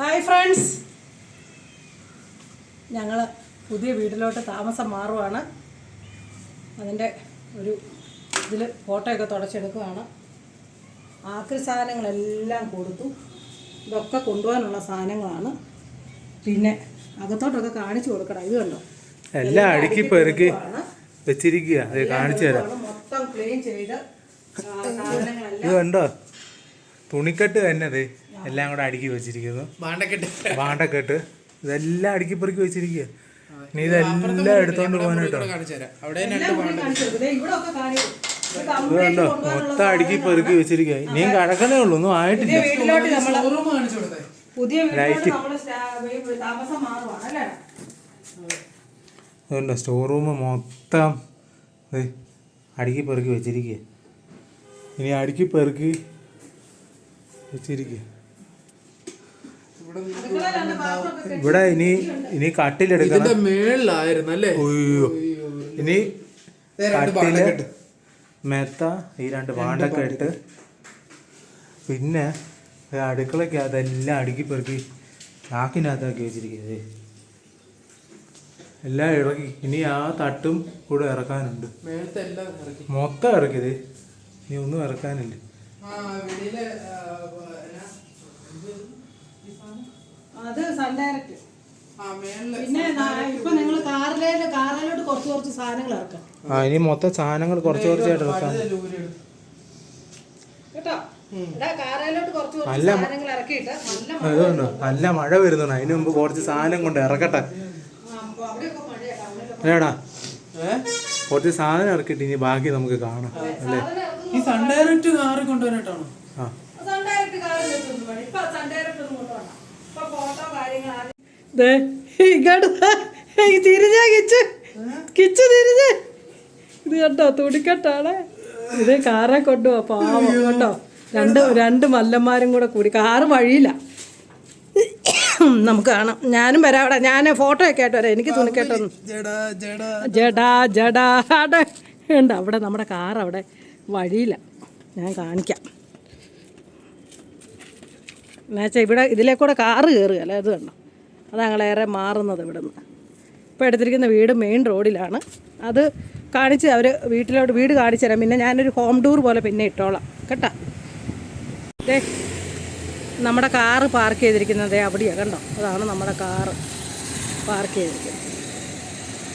Hi friends ഞങ്ങൾ പുതിയ വീട്ടിലോട്ട് താമസം മാറുവാണ്. അതിന്റെ ഒരു ഇതിൽ ഫോട്ടോയൊക്കെ തുടച്ചെടുക്കുകയാണ് ആക്രി സാധനങ്ങളെല്ലാം കൊടുത്തു. ഇതൊക്കെ കൊണ്ടുപോകാനുള്ള സാധനങ്ങളാണ്. പിന്നെ അകത്തോട്ടൊക്കെ കാണിച്ചു കൊടുക്കണം. ഇത് കണ്ടോ? എല്ലാം അടുക്കി പെറുക്കി. വെച്ചിരിക്കുക. കാണിച്ചു തരാം. മൊത്തം ക്ലീൻ ചെയ്ത് സാധനങ്ങളെല്ലാം ഇത് കണ്ടോ? തുണിക്കെട്ട് തന്നെ എല്ലാം കൂടെ അടുക്കി വെച്ചിരിക്കുന്നു. വാണ്ടക്കെട്ട്. ഇതെല്ലാം അടുക്കി പെറുക്കി വെച്ചിരിക്കുക നീ ഇതെല്ലാം എടുത്തോണ്ട് പോകാനായിട്ടോ ണ്ടോ മൊത്തം അടുക്കി പെറുക്കി വെച്ചിരിക്കുക നീ കടക്കണേ ഉള്ളൂ. ഒന്നും ആയിട്ടില്ല. അതുകൊണ്ട് സ്റ്റോർ റൂം മൊത്തം അടുക്കി പെറുക്കി വെച്ചിരിക്കുക ഇനി അടുക്കി പെറുക്കി വെച്ചിരിക്കുക ഇവിടെ ഇനി ഇനി കട്ടിലെടുക്കണം. ഇതിന്റെ മേളിലായിരുന്നു അല്ലേ ഒയ്യോ ഇനി കട്ടിൽ മെത്ത ഈ രണ്ട് പാണ്ടൊക്കെ ഇട്ട്. പിന്നെ അടുക്കളയ്ക്ക് അതെല്ലാം അടുക്കി പെറുക്കി ചാക്കിനകത്താക്കി വെച്ചിരിക്കുന്നത്. എല്ലാം ഇറക്കി ഇനി ആ തട്ടും കൂടെ ഇറക്കാനുണ്ട്. മൊത്തം ഇറക്കിയത്. ഇനി ഒന്നും ഇറക്കാനില്ല. അത് സൺ ഡയറക്റ്റ് പിന്നെ ഇപ്പൊ നിങ്ങൾ കാറിലെ കാറിലോട്ട് കുറച്ച് കുറച്ച് സാധനങ്ങൾ ഇറക്കാം. ആ ഇനി മൊത്തം സാധനങ്ങൾ കുറച്ച് കുറച്ചായിട്ട് ഇറക്കാം. കേട്ടോ? കുറച്ച് നല്ല അതുകൊണ്ടോ മഴ വരുന്നുണ്ട്. അതിന് മുമ്പ് കുറച്ച് സാധനം കൊണ്ട് ഇറക്കട്ടെ. അല്ലേടാ? കുറച്ച് സാധനം ഇറക്കിട്ട് ഇനി ബാക്കി നമുക്ക് കാണാം. അല്ലേ? ഈ സൺ ഡയറക്റ്റ് കാറി കൊണ്ടുവന്നിട്ടാണോ? ആ സൺ ഡയറക്റ്റ് കാറിൽ വെച്ചൊന്നും വേണ്ട. ഇപ്പൊ സൺ ഡയറക്റ്റ് ഒന്നും കൊണ്ടുപോകണ്ട. ഇപ്പൊ ഫോട്ടോ കാര്യങ്ങൾ ആദ്യം- ഇങ്ങോട്ട് തിരിഞ്ഞാ കിച്ച്. കിച്ച് തിരിഞ്ഞ്. ഇത് കണ്ടോ തുണിക്കെട്ടാണ് ഇത് കാറെ കൊണ്ടുപോ പാവം. കേട്ടോ രണ്ട് രണ്ട് മല്ലന്മാരും കൂടെ കൂടി. കാറ് വഴിയില്ല. നമുക്ക് കാണാം. ഞാനും വരാം അവിടെ. ഞാൻ ഫോട്ടോ ഒക്കെ ആയിട്ട് വരാം. എനിക്ക് തുണിക്കെട്ടൊന്നും. ജഡാ ജഡാ അവിടെ ഉണ്ട് അവിടെ നമ്മുടെ കാർ അവിടെ വഴിയില്ല. ഞാൻ കാണിക്കാം. എന്നുവെച്ചാൽ ഇവിടെ ഇതിലേ കൂടെ കാറ് കയറുകയല്ല അത് കണ്ടോ? അത് ഞങ്ങളേറെ മാറുന്നത് ഇവിടെ നിന്ന് ഇപ്പോൾ എടുത്തിരിക്കുന്ന വീട് മെയിൻ റോഡിലാണ് അത് കാണിച്ച് അവർ വീട്ടിലോട്ട് വീട് കാണിച്ചു തരാം. പിന്നെ ഞാനൊരു ഹോം ടൂർ പോലെ പിന്നെ ഇട്ടോളാം. കേട്ടോ? ദേ നമ്മുടെ കാറ് പാർക്ക് ചെയ്തിരിക്കുന്നത് അവിടെയാണ് കണ്ടോ? അതാണ് നമ്മുടെ കാറ് പാർക്ക് ചെയ്തിരിക്കുന്നത്.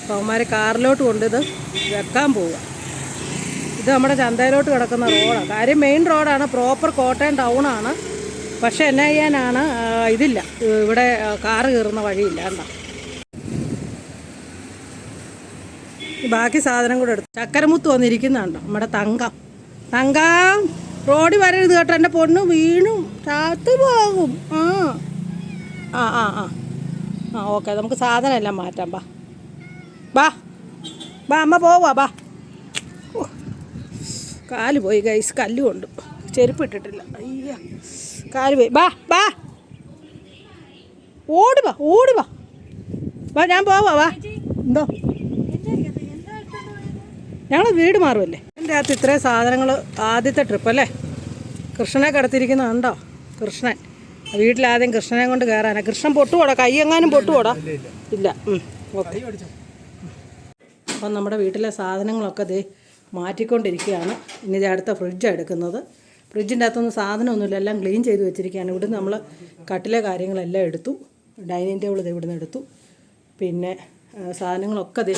അപ്പോൾ അവന്മാർ കാറിലോട്ട് കൊണ്ടിത് വെക്കാൻ പോവുക ഇത് നമ്മുടെ ചന്തയിലോട്ട് കിടക്കുന്ന റോഡാണ് കാര്യം മെയിൻ റോഡാണ് പ്രോപ്പർ കോട്ടയം ടൗണാണ് പക്ഷേ എന്നാ ചെയ്യാനാണ് ഇതില്ല. ഇവിടെ കാറ് കയറുന്ന വഴിയില്ല എന്താ ബാക്കി സാധനം കൂടെ എടുത്തു ചക്കരമുത്ത് വന്നിരിക്കുന്നുണ്ടോ? നമ്മുടെ തങ്കം. തങ്കം റോഡിൽ വരരുത് കേട്ടോ. എന്റെ പൊണ്ണ് വീണും. ചാത്തു പോകും. ആ. ആ ആ ആ. ആ ഓക്കെ. നമുക്ക് സാധനം എല്ലാം മാറ്റാം. ബാ. ബാ. ബാ അമ്മ പോവാ ബാ. കാൽ പോയി ഗൈസ്. കല്ല് കൊണ്ട് ചെരുപ്പ് ഇട്ടിട്ടില്ല. അയ്യ. കാൽ ബാ ബാ. ഓടി വാ വാ. വാ ഞാൻ പോവാ വാ. എന്തോ? ഞങ്ങൾ വീട് മാറുമല്ലേ എന്റെ അകത്ത് ഇത്രയും സാധനങ്ങൾ ആദ്യത്തെ ട്രിപ്പ് അല്ലേ? കൃഷ്ണനെ കടത്തിരിക്കുന്ന കണ്ടോ? കൃഷ്ണൻ. വീട്ടിലാദ്യം കൃഷ്ണനെ കൊണ്ട് കയറാനാ. കൃഷ്ണൻ പൊട്ടുപോടാ കൈ എങ്ങാനും പൊട്ടുപോടാ ഇല്ല ഓക്കെ. അപ്പം നമ്മുടെ വീട്ടിലെ സാധനങ്ങളൊക്കെ ദേ മാറ്റിക്കൊണ്ടിരിക്കുകയാണ്. ഇനി അടുത്ത ഫ്രിഡ്ജാണ് എടുക്കുന്നത്. ഫ്രിഡ്ജിന്റെ അകത്തൊന്നും സാധനമൊന്നുമില്ല. എല്ലാം ക്ലീൻ ചെയ്ത് വെച്ചിരിക്കുകയാണ്. ഇവിടുന്ന് നമ്മൾ കട്ടിലെ കാര്യങ്ങളെല്ലാം എടുത്തു. ഡൈനിങ് ടേബിൾ ഇത് ഇവിടുന്ന് എടുത്തു. പിന്നെ സാധനങ്ങളൊക്കെ ദേ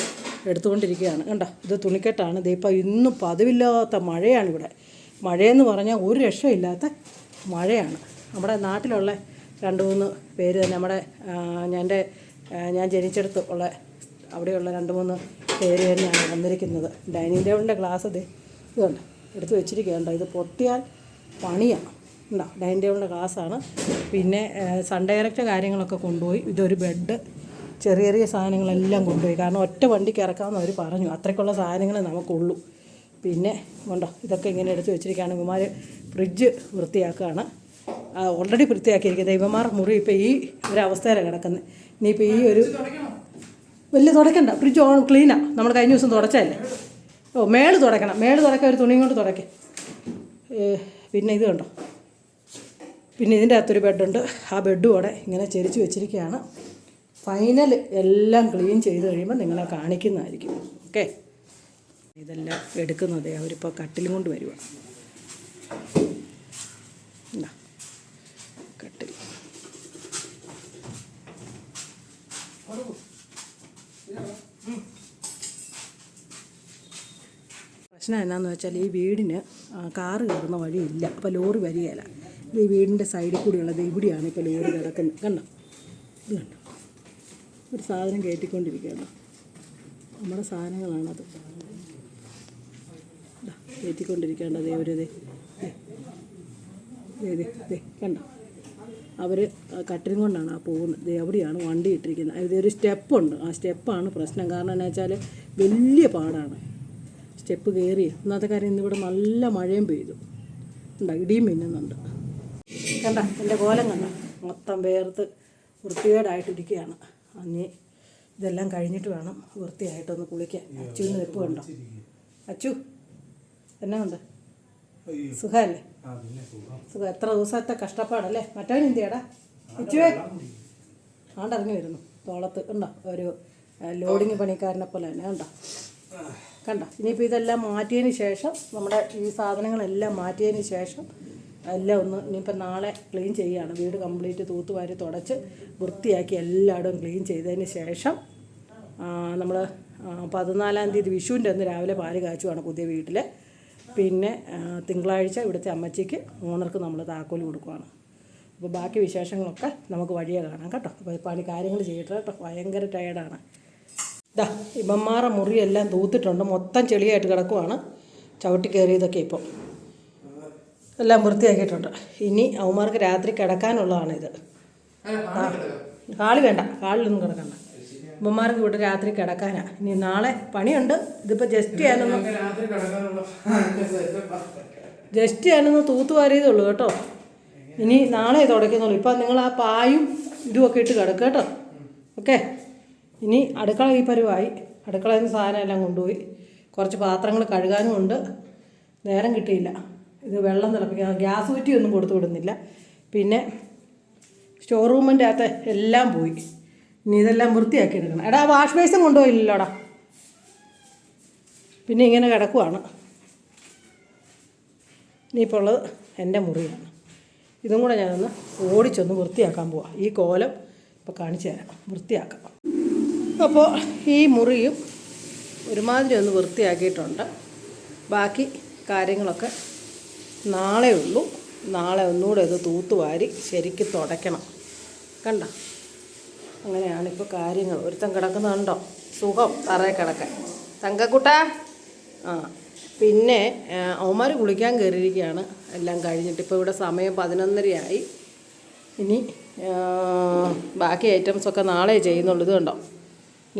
എടുത്തുകൊണ്ടിരിക്കുകയാണ്. കണ്ടോ? ഇത് തുണിക്കെട്ടാണ്. ദേ ഇപ്പോൾ ഇന്നും പതിവില്ലാത്ത മഴയാണ് ഇവിടെ മഴയെന്ന് പറഞ്ഞാൽ ഒരു രക്ഷയില്ലാത്ത മഴയാണ്. നമ്മുടെ നാട്ടിലുള്ള രണ്ട് മൂന്ന് പേര് തന്നെ നമ്മുടെ എന്റെ ഞാൻ ജനിച്ചെടുത്ത് ഉള്ള അവിടെയുള്ള രണ്ട് മൂന്ന് പേര് തന്നെയാണ് വന്നിരിക്കുന്നത്. ഡൈനിങ് ടേബിളിന്റെ ഗ്ലാസ് ഇത് ഇതുണ്ട് എടുത്ത് വെച്ചിരിക്കുകയുണ്ടോ ഇത് പൊട്ടിയാൽ പണിയാണ്. ഉണ്ടോ ഡൈനിങ് ടേബിളിന്റെ ഗ്ലാസ്സാണ്. പിന്നെ സൺ ഡയറക്റ്റ് കാര്യങ്ങളൊക്കെ കൊണ്ടുപോയി. ഇതൊരു ബെഡ്. ചെറിയ ചെറിയ സാധനങ്ങളെല്ലാം കൊണ്ടുപോയി. കാരണം ഒറ്റ വണ്ടിക്ക് ഇറക്കാമെന്ന് അവർ പറഞ്ഞു. അത്രയ്ക്കുള്ള സാധനങ്ങൾ നമുക്കുള്ളൂ. പിന്നെ ഉണ്ടോ ഇതൊക്കെ ഇങ്ങനെ എടുത്ത് വെച്ചിരിക്കുകയാണ്. ഇവന്മാർ ഫ്രിഡ്ജ് വൃത്തിയാക്കുകയാണ്. ഓൾറെഡി വൃത്തിയാക്കിയിരിക്കുന്നത് ഇവന്മാർ മുറി ഇപ്പോൾ ഈ ഒരു അവസ്ഥയിലാണ് കിടക്കുന്നത്. ഇനിയിപ്പോൾ ഈ ഒരു വലിയ തുടക്കണ്ട. ഫ്രിഡ്ജ് ഓൺ ക്ലീനാണ് നമ്മൾ കഴിഞ്ഞ ദിവസം തുടച്ചല്ലേ ഓ മേൾ തുടക്കണം. മേൾ തുടക്കാൻ ഒരു തുണിയും കൊണ്ട് തുടയ്ക്കാം പിന്നെ ഇത് കണ്ടോ? പിന്നെ ഇതിന്റെ അകത്തൊരു ബെഡുണ്ട്. ആ ബെഡും അവിടെ ഇങ്ങനെ ചെരിച്ച് വെച്ചിരിക്കുകയാണ്. ഫൈനൽ എല്ലാം ക്ലീൻ ചെയ്ത് കഴിയുമ്പോൾ നിങ്ങളെ കാണിക്കുന്നതായിരിക്കും. ഓക്കെ ഇതെല്ലാം എടുക്കുന്നത് അവരിപ്പോൾ കട്ടിലും കൊണ്ട് വരുക പ്രശ്നം എന്നാന്ന് വെച്ചാൽ ഈ വീടിന് കാറ് കയറുന്ന വഴിയില്ല. അപ്പോൾ ലോറി വരികയില്ല. ഈ വീടിന്റെ സൈഡിൽ കൂടിയുള്ളത് ഇവിടെയാണ് ഇപ്പോൾ ലോറി കിടക്കുന്നത് കണ്ടോ? ഇത് കണ്ടോ? ഒരു സാധനം കയറ്റിക്കൊണ്ടിരിക്കുകയാണ്. നമ്മുടെ സാധനങ്ങളാണത്. കയറ്റിക്കൊണ്ടിരിക്കേണ്ടത് ദേ കണ്ടോ? അവർ കട്ടിലും കൊണ്ടാണ് ആ പോകുന്നത്. എവിടെയാണ് വണ്ടി ഇട്ടിരിക്കുന്നത്. ഇതൊരു സ്റ്റെപ്പുണ്ട്. ആ സ്റ്റെപ്പാണ് പ്രശ്നം. കാരണം എന്താ വെച്ചാൽ വലിയ പാടാണ്. സ്റ്റെപ്പ് കയറി. ഒന്നാമത്തെ കാര്യം ഇന്നിവിടെ നല്ല മഴയും പെയ്തു. ഉണ്ടോ ഇടിയും മിന്നുന്നുണ്ട്. കണ്ട? എന്റെ കോലം കണ്ട? മൊത്തം വേർത്ത് വൃത്തികേടായിട്ടിരിക്കുകയാണ്. അങ്ങനെ ഇതെല്ലാം കഴിഞ്ഞിട്ട് വേണം വൃത്തിയായിട്ടൊന്ന് കുളിക്കാൻ. അച്ചുവിന് വെപ്പ് കണ്ടോ? അച്ചു എന്നാ ഉണ്ട്? സുഖമല്ലേ? സുഖം. എത്ര ദിവസത്തെ കഷ്ടപ്പാടല്ലേ? മറ്റവൻ എന്തിയാടാ അച്ചുവേ ആണ്ടിറങ്ങി വരുന്നു. തോളത്ത് ഉണ്ടോ ഒരു ലോഡിങ് പണിക്കാരനെ പോലെ തന്നെ ഉണ്ടോ കണ്ടോ? ഇനിയിപ്പോൾ ഇതെല്ലാം മാറ്റിയതിന് ശേഷം നമ്മുടെ ഈ സാധനങ്ങളെല്ലാം മാറ്റിയതിന് ശേഷം എല്ലാം ഒന്ന് ഇനിയിപ്പോൾ നാളെ ക്ലീൻ ചെയ്യുകയാണ് വീട് കംപ്ലീറ്റ് തൂത്തുവാരി തുടച്ച് വൃത്തിയാക്കി എല്ലായിടവും ക്ലീൻ ചെയ്തതിന് ശേഷം നമ്മൾ പതിനാലാം തീയതി വിഷുവിന്റെ അന്ന് രാവിലെ പാൽ കാച്ചുവാണ് പുതിയ വീട്ടിൽ പിന്നെ തിങ്കളാഴ്ച ഇവിടുത്തെ അമ്മച്ചിക്ക് ഓണർക്ക് നമ്മൾ താക്കോൽ കൊടുക്കുവാണ്. അപ്പോൾ ബാക്കി വിശേഷങ്ങളൊക്കെ നമുക്ക് വഴിയെ കാണാം കേട്ടോ. അപ്പോൾ പണി കാര്യങ്ങൾ ചെയ്യട്ടെ കേട്ടോ. ഭയങ്കര ടയേർഡാണ് ഇതാ ഇമ്മമാറ മുറിയെല്ലാം തൂത്തിട്ടുണ്ട്. മൊത്തം ചെളിയായിട്ട് കിടക്കുവാണ്. ചവിട്ടി കയറിയതൊക്കെ ഇപ്പോൾ എല്ലാം വൃത്തിയാക്കിയിട്ടുണ്ട്. ഇനി അവന്മാർക്ക് രാത്രി കിടക്കാനുള്ളതാണിത്. കാളി വേണ്ട. കാളിലൊന്നും കിടക്കണ്ട. ഉമ്മമാർക്ക് ഇവിടെ രാത്രി കിടക്കാനാണ് ഇനി നാളെ പണിയുണ്ട്. ഇതിപ്പോൾ ജസ്റ്റ് ഞാനൊന്ന് കിടക്കാനുള്ള ജസ്റ്റ് ഞാനൊന്ന് തൂത്തുവാരിയതേ ഉള്ളൂ കേട്ടോ. ഇനി നാളെ തുടയ്ക്കുന്നുള്ളൂ. ഇപ്പം നിങ്ങൾ ആ പായും ഇതുമൊക്കെ ഇട്ട് കിടക്കുക കേട്ടോ. ഓക്കെ? ഇനി അടുക്കള ഈ പരുവായി. അടുക്കളയിൽ നിന്ന് സാധനം എല്ലാം കൊണ്ടുപോയി. കുറച്ച് പാത്രങ്ങൾ കഴുകാനും ഉണ്ട്. നേരം കിട്ടിയില്ല. ഇത് വെള്ളം തിളപ്പിക്കാൻ. ഗ്യാസ് കുറ്റിയൊന്നും കൊടുത്തു വിടുന്നില്ല. പിന്നെ സ്റ്റോർ റൂമിന്റെ അകത്ത് എല്ലാം പോയി. ഇനി ഇതെല്ലാം വൃത്തിയാക്കി എടുക്കണം. എടാ വാഷ് ബേസും കൊണ്ടുപോയില്ലല്ലോടാ. പിന്നെ ഇങ്ങനെ കിടക്കുവാണ്. ഇനിയിപ്പോൾ ഉള്ളത് എന്റെ മുറിയാണ്. ഇതും കൂടെ ഞാനൊന്ന് ഓടിച്ചൊന്ന് വൃത്തിയാക്കാൻ പോവാം. ഈ കോലം ഇപ്പോൾ കാണിച്ചു തരാം. വൃത്തിയാക്കാം. അപ്പോൾ ഈ മുറിയും ഒരുമാതിരി ഒന്ന് വൃത്തിയാക്കിയിട്ടുണ്ട്. ബാക്കി കാര്യങ്ങളൊക്കെ നാളെ ഉള്ളൂ. നാളെ ഒന്നുകൂടെ ഇത് തൂത്തുവാരി ശരിക്ക് തുടയ്ക്കണം. കണ്ട? അങ്ങനെയാണ് ഇപ്പോൾ കാര്യങ്ങൾ. ഒരുത്തൻ കിടക്കുന്നുണ്ടോ? സുഖം. തറേ കിടക്കാൻ. തങ്കക്കുട്ട? ആ. പിന്നെ അവന്മാർ കുളിക്കാൻ കയറിയിരിക്കുകയാണ്. എല്ലാം കഴിഞ്ഞിട്ട് ഇപ്പോൾ ഇവിടെ സമയം പതിനൊന്നരയായി. ഇനി ബാക്കി ഐറ്റംസൊക്കെ നാളെ ചെയ്യുന്നുള്ളൂ. ഇത് കണ്ടോ?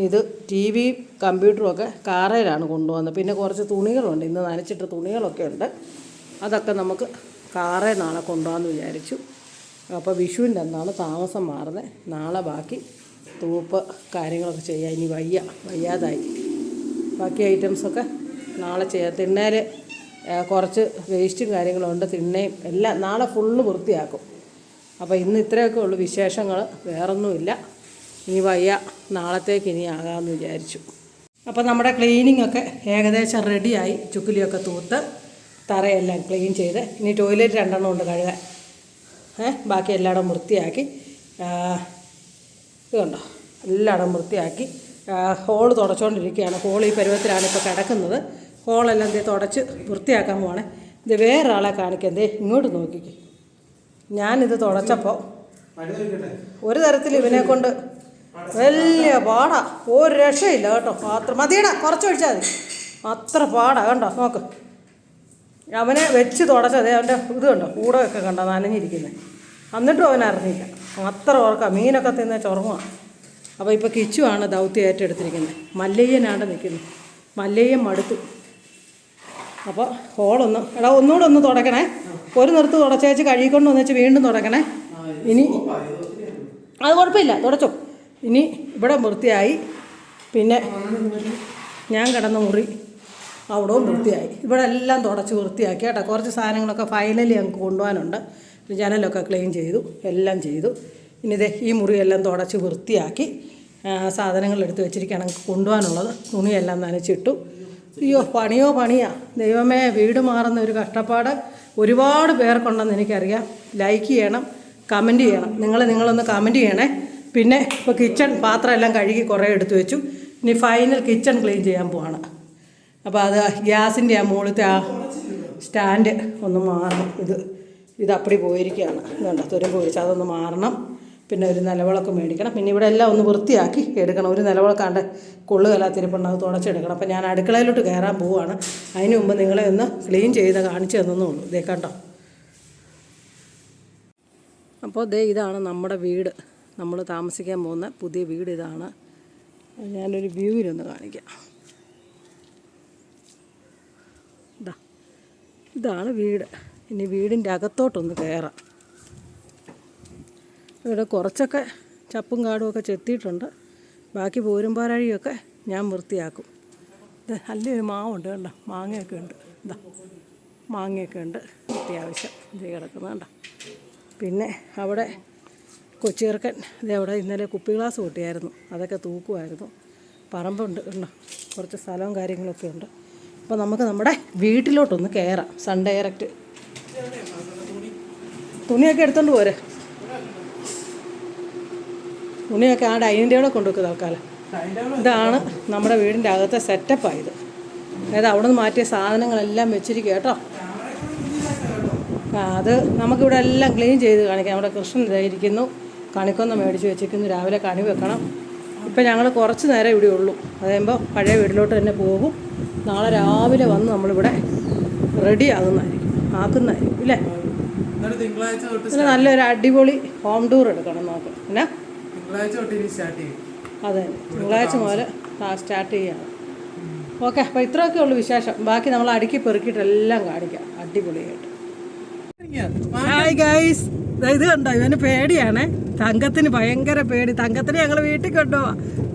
ഇത് ടി വി കമ്പ്യൂട്ടറും ഒക്കെ കാറയിലാണ് കൊണ്ടുവന്നത്. പിന്നെ കുറച്ച് തുണികളുണ്ട്. ഇന്ന് നനച്ചിട്ട് തുണികളൊക്കെ ഉണ്ട്. അതൊക്കെ നമുക്ക് കാറേ നാളെ കൊണ്ടുപോകാമെന്ന് വിചാരിച്ചു. അപ്പോൾ വിഷുവിന്റെ അന്നാണ് താമസം മാറുന്നത്. നാളെ ബാക്കി തൂപ്പ് കാര്യങ്ങളൊക്കെ ചെയ്യാം. ഇനി വയ്യ. വയ്യാതായി. ബാക്കി ഐറ്റംസൊക്കെ നാളെ ചെയ്യാം. തിണ്ണേൽ കുറച്ച് വേസ്റ്റും കാര്യങ്ങളും ഉണ്ട്. തിണ്ണയും എല്ലാം നാളെ ഫുള്ള് വൃത്തിയാക്കും. അപ്പോൾ ഇന്ന് ഇത്രയൊക്കെ ഉള്ളൂ വിശേഷങ്ങൾ. വേറൊന്നുമില്ല. ഇനി വയ്യ നാളത്തേക്ക് ഇനി ആകാമെന്ന് വിചാരിച്ചു. അപ്പോൾ നമ്മുടെ ക്ലീനിങ് ഒക്കെ ഏകദേശം റെഡിയായി ചുക്കിലിയൊക്കെ തൂത്ത് തറയെല്ലാം ക്ലീൻ ചെയ്ത് ഇനി ടോയ്ലറ്റ് രണ്ടെണ്ണം ഉണ്ട് കഴുകാൻ. ഏ ബാക്കി എല്ലായിടം വൃത്തിയാക്കി. ഇതുണ്ടോ എല്ലാടും എല്ലായിടം വൃത്തിയാക്കി. ഹോൾ തുടച്ചുകൊണ്ടിരിക്കുകയാണ് ഹോൾ ഈ പരുവത്തിലാണ് ഇപ്പോൾ കിടക്കുന്നത്. ഹോളെല്ലാം ദേ തുടച്ച് വൃത്തിയാക്കാൻ പോവാണ്. ഇത് വേറെ ആളെ കാണിക്കാൻ ദേ ഇങ്ങോട്ട് നോക്കിക്കേ. ഞാനിത് തുടച്ചപ്പോൾ ഒരു തരത്തിൽ ഇവനെ കൊണ്ട് വലിയ പാടാ. ഒരു രക്ഷയില്ല കേട്ടോ അത്ര മതിയടാ കുറച്ച് ഒഴിച്ചാൽ മതി. അത്ര പാടാ കണ്ടോ? നോക്ക്. അവനെ വെച്ച് തുടച്ചത് അവന്റെ ഇത് കണ്ടോ? കൂടൊക്കെ കണ്ടോ? നനഞ്ഞിരിക്കുന്നത് എന്നിട്ടും അവൻ അറിഞ്ഞില്ല. അത്ര ഓർക്കാം മീനൊക്കെ തിന്ന ചുറങ്ങുക അപ്പോൾ ഇപ്പോൾ കിച്ചുവാണ് ദൗത്യം ഏറ്റെടുത്തിരിക്കുന്നത് മല്ലയ്യനാണ് നിൽക്കുന്നത് മല്ലയ്യൻ മടുത്തു. അപ്പോൾ ഹോളൊന്ന് എടാ ഒന്നുകൂടെ ഒന്ന് തുടക്കണേ. ഒരു നിർത്ത് തുടച്ചേച്ച് കഴുകിക്കൊണ്ട് വന്നേച്ച് വീണ്ടും തുടക്കണേ. ഇനി അത് കുഴപ്പമില്ല. തുടച്ചോ. ഇനി ഇവിടെ വൃത്തിയായി. പിന്നെ ഞാൻ കിടന്ന മുറി. അവിടവും വൃത്തിയായി. ഇവിടെ എല്ലാം തുടച്ച് വൃത്തിയാക്കി കേട്ടോ. കുറച്ച് സാധനങ്ങളൊക്കെ ഫൈനലി ഞങ്ങൾക്ക് കൊണ്ടുപോകാനുണ്ട്. ജനലൊക്കെ ക്ലീൻ ചെയ്തു. എല്ലാം ചെയ്തു. ഇനി ഇതേ ഈ മുറിയെല്ലാം തുടച്ച് വൃത്തിയാക്കി സാധനങ്ങൾ എടുത്ത് വെച്ചിരിക്കുകയാണ് ഞങ്ങൾക്ക് കൊണ്ടുപോകാനുള്ളത്. തുണിയെല്ലാം നനച്ചിട്ടു. അയ്യോ പണിയോ പണിയാ. ദൈവമേ വീട് മാറുന്ന ഒരു കഷ്ടപ്പാട് ഒരുപാട് പേർക്കുണ്ടെന്ന് എനിക്കറിയാം. ലൈക്ക് ചെയ്യണം കമന്റ് ചെയ്യണം. നിങ്ങൾ നിങ്ങളൊന്ന് കമന്റ് ചെയ്യണേ. പിന്നെ ഇപ്പോൾ കിച്ചൺ പാത്രം എല്ലാം കഴുകി കുറേ എടുത്തു വെച്ചു. ഇനി ഫൈനൽ കിച്ചൺ ക്ലീൻ ചെയ്യാൻ പോവാണ്. അപ്പോൾ അത് ഗ്യാസിന്റെ ആ മുകളിലത്തെ ആ സ്റ്റാൻഡ് ഒന്ന് മാറണം. ഇത് ഇത് അപ്പടി പോയിരിക്കുകയാണ്. ഇതുണ്ട് തുരുമ്പ് പിടിച്ച് അതൊന്ന് മാറണം. പിന്നെ ഒരു നിലവിളക്ക് മേടിക്കണം. പിന്നെ ഇവിടെ എല്ലാം ഒന്ന് വൃത്തിയാക്കി എടുക്കണം. ഒരു നിലവിളക്കാണ്ട് കൊള്ളുകലാത്തിരിപ്പുണ്ട് അത് തുടച്ചെടുക്കണം അപ്പോൾ ഞാൻ അടുക്കളയിലോട്ട് കയറാൻ പോവുകയാണ് അതിന് മുമ്പ് നിങ്ങളെ ഒന്ന് ക്ലീൻ ചെയ്ത് കാണിച്ചു തന്നേ ഉള്ളൂ കണ്ടോ? അപ്പോൾ ദേ ഇതാണ് നമ്മുടെ വീട്. നമ്മൾ താമസിക്കാൻ പോകുന്ന പുതിയ വീട് ഇതാണ്. ഞാനൊരു വ്യൂവിലൊന്ന് കാണിക്കാം. ഇതാ ഇതാണ് വീട്. ഇനി വീടിന്റെ അകത്തോട്ടൊന്ന് കയറാം. ഇവിടെ കുറച്ചൊക്കെ ചപ്പും കാടും ഒക്കെ ചെത്തിയിട്ടുണ്ട്. ബാക്കി പോരുമ്പാരഴിയൊക്കെ ഞാൻ വൃത്തിയാക്കും. നല്ലൊരു മാവുണ്ട് കണ്ടോ? മാങ്ങയൊക്കെ ഉണ്ട്. ഇതാ മാങ്ങയൊക്കെ ഉണ്ട്. അത്യാവശ്യം ഇത് കിടക്കുന്നത് പിന്നെ അവിടെ കൊച്ചീർക്കൻ ഇത് അവിടെ ഇന്നലെ കുപ്പി ഗ്ലാസ് പൊട്ടിയായിരുന്നു. അതൊക്കെ തൂക്കുമായിരുന്നു. പറമ്പുണ്ട് ഉണ്ടോ കുറച്ച് സ്ഥലവും കാര്യങ്ങളൊക്കെ ഉണ്ട്. അപ്പോൾ നമുക്ക് നമ്മുടെ വീട്ടിലോട്ടൊന്ന് കയറാം സൺ ഡയറക്റ്റ് തുണിയൊക്കെ എടുത്തോണ്ട് പോരെ. തുണിയൊക്കെ ആ ഡൈനിങ് ടേബിളെ കൊണ്ടുവെക്കുക തൽക്കാലം. ഇതാണ് നമ്മുടെ വീടിന്റെ അകത്തെ സെറ്റപ്പായത് അതായത് അവിടെ നിന്ന് മാറ്റിയ സാധനങ്ങളെല്ലാം വെച്ചിരിക്കുക കേട്ടോ. അത് നമുക്കിവിടെ എല്ലാം ക്ലീൻ ചെയ്ത് കാണിക്കാം. നമ്മുടെ കൃഷ്ണൻ ഇതായിരിക്കുന്നു കണിക്കൊന്ന മേടിച്ച് വെച്ചിരിക്കുന്നു രാവിലെ കണി വെക്കണം. ഇപ്പം ഞങ്ങൾ കുറച്ച് നേരം ഇവിടെ ഉള്ളൂ. അതാകുമ്പോൾ പഴയ വീട്ടിലോട്ട് തന്നെ പോകും. നാളെ രാവിലെ വന്ന് നമ്മളിവിടെ റെഡി ആകുന്നതായിരിക്കും ആക്കുന്നതായിരിക്കും ഇല്ലേ? പിന്നെ നല്ലൊരു അടിപൊളി ഹോം ടൂർ എടുക്കണം നമുക്ക് പിന്നെ? ചെയ്യും. അതെ തിങ്കളാഴ്ച മുതൽ സ്റ്റാർട്ട് ചെയ്യാണ് ഓക്കെ അപ്പോൾ ഇത്രയൊക്കെ ഉള്ളൂ വിശേഷം. ബാക്കി നമ്മൾ അടുക്കി പെറുക്കിയിട്ട് എല്ലാം കാണിക്കാം. അടിപൊളിയായിട്ട്. ഹായ് ഗൈസ് ഇത് കണ്ടോ? ഇവന് പേടിയാണ്. തങ്കത്തിന് ഭയങ്കര പേടി. തങ്കത്തിന് ഞങ്ങൾ വീട്ടിൽ കൊണ്ടുപോവാ.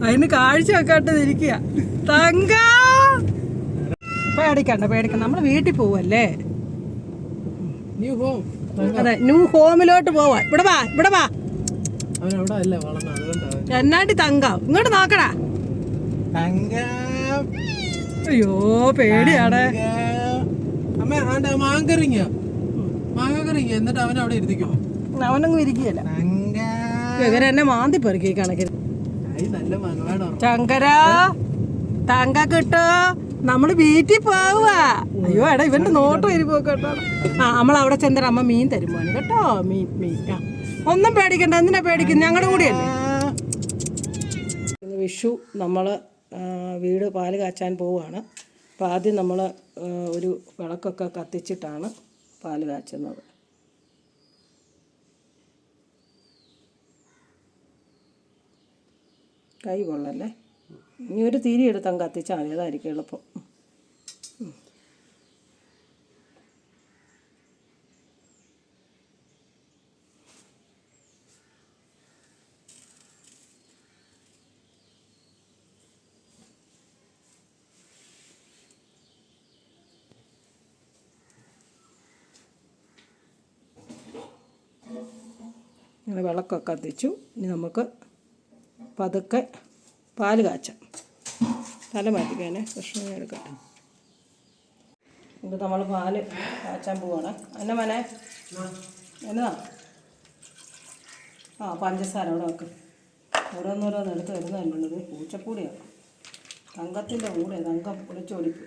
അതിന് കാഴ്ച വെക്കാട്ട് ഇരിക്കുക തങ്ക! പേടിക്കണ്ട പേടിക്കണ്ട. നമ്മൾ വീട്ടിൽ പോവല്ലേ? അതെ ന്യൂ ഹോമിലോട്ട് പോവാ. ഇവിടെ വാ ഇവിടെ വാ. എന്നാട്ടി തങ്ക? ഇങ്ങോട്ട് നോക്കടാ. അയ്യോ പേടിയാണ് അമ്മ മാങ്കറിങ്ങ മാങ്ങറിങ്ങ എന്നിട്ട് അവൻ അവിടെ ഇരുത്തിക്കോ. അവനൊന്നും ഇരിക്കുകയല്ല ഇവരെ എന്നെ മാന്തി പെറുക്കി വേണം ശങ്കര തങ്ക കിട്ടോ നമ്മൾ വീട്ടിൽ പോവാ അയ്യോ എടാ ഇവന്റെ നോട്ടം എരിപ്പോ കേട്ടോ ആ നമ്മൾ അവിടെ ചെന്നിട്ട് അമ്മ മീൻ തരുമ്പോ കേട്ടോ മീൻ മീൻ. ആ ഒന്നും പേടിക്കണ്ട എന്തിനാ പേടിക്കുന്നത് ഞങ്ങളുടെ കൂടെയല്ലേ? വിഷു നമ്മൾ വീട് പാൽ കാച്ചാൻ പോവുകയാണ്. അപ്പോൾ ആദ്യം നമ്മൾ ഒരു വിളക്കൊക്കെ കത്തിച്ചിട്ടാണ് പാൽ കാച്ചുന്നത്. കൈ കൊള്ളല്ലേ? ഇനി ഒരു തിരി എടുത്തങ്ങ് കത്തിച്ചാൽ മതി. അതായിരിക്കും എളുപ്പം. വിളക്കൊക്കെ കത്തിച്ചു. ഇനി നമുക്ക് പതുക്കെ പാൽ കാച്ചാം. തല മാറ്റിക്കാനേ. കഷ്ണം എടുക്കട്ടെ. ഇത് നമ്മൾ പാൽ കാച്ചാൻ പോവാണ്. എന്നെ മനെ? എന്നതാ? ആ പഞ്ചസാര അവിടെ വെക്ക്. ഓരോന്നോരോന്ന് എടുത്ത് വരുന്നതല്ലുള്ളത് പൂച്ചപ്പൂടിയാണ് തങ്കത്തിന്റെ കൂടെ തങ്കം പൊളിച്ചോടിപ്പ്.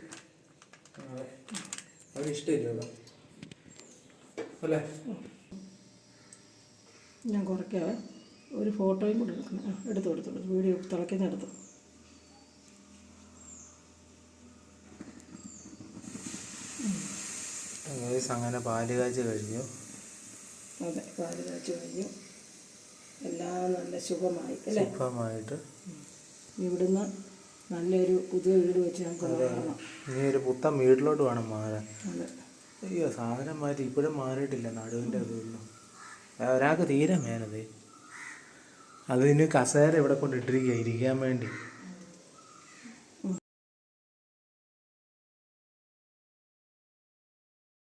ഞാൻ കുറയ്ക്കാവേ. ഒരു ഫോട്ടോയും കൂടെ എടുക്കണം. എടുത്തു എടുത്തു വീഡിയോ തിളക്കുന്ന എടുത്തു അങ്ങനെ പാൽ കാച്ച് കഴിഞ്ഞു. അതെ പാൽ കാച്ച് കഴിഞ്ഞു. എല്ലാം നല്ല ശുഭമായി അല്ലേ? ശുഭമായിട്ട്. ഇവിടുന്ന് നല്ലൊരു പുതിയ വീട് വെച്ച് ഞങ്ങൾക്ക് മാറണം ഇനി ഒരു പുത്തൻ വീട്ടിലോട്ട് വേണം മാറാൻ. അയ്യോ സാധനം മാറ്റി ഇപ്പോഴും മാറിയിട്ടില്ല നടുവിന്റെ അതൊന്നും ഒരാൾക്ക് തീരെ മേനത് അതിന് കസേര ഇവിടെ കൊണ്ടിട്ടിരിക്കുക ഇരിക്കാൻ വേണ്ടി.